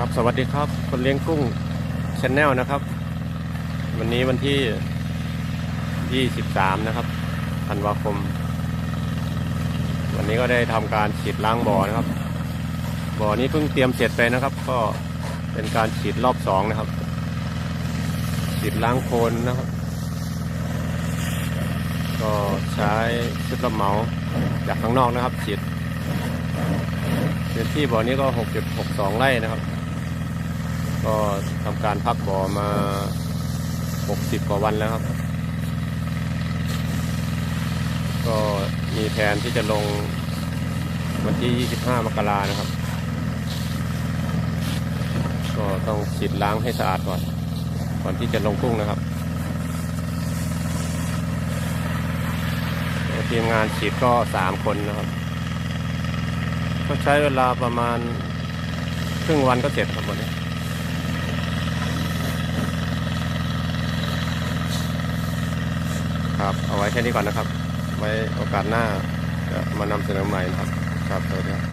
ครับสวัสดีครับคนเลี้ยงกุ้งชแนลนะครับ วันนี้วันที่ 23 นะครับธันวาคม วันนี้ก็ได้ทำการฉีดล้างบ่อนะครับ บ่อนี้เพิ่งเตรียมเสร็จไปนะครับ ก็เป็นการฉีดรอบสองนะครับ ฉีดล้างโคลนนะครับ ก็ใช้ชุดรับเหมาจากข้างนอกนะครับฉีดพื้นที่บ่อนี้ก็ 6.62 ไร่นะครับ ทำการพักบ่อมา 60 กว่าวันแล้วครับ ก็มีแผนที่จะลงวันที่ 25 มกรานะครับ ก็ต้องฉีดล้างให้สะอาดก่อน ก่อนที่จะลงกุ้งนะครับทีมงานฉีดก็ 3 คนนะครับ ก็ใช้เวลาประมาณครึ่งวันก็เสร็จครับวันนี้ ครับ เอาไว้แค่นี้ก่อนนะครับ ไว้โอกาสหน้าจะมานำเสนอใหม่นะครับ ครับสวัสดีครับ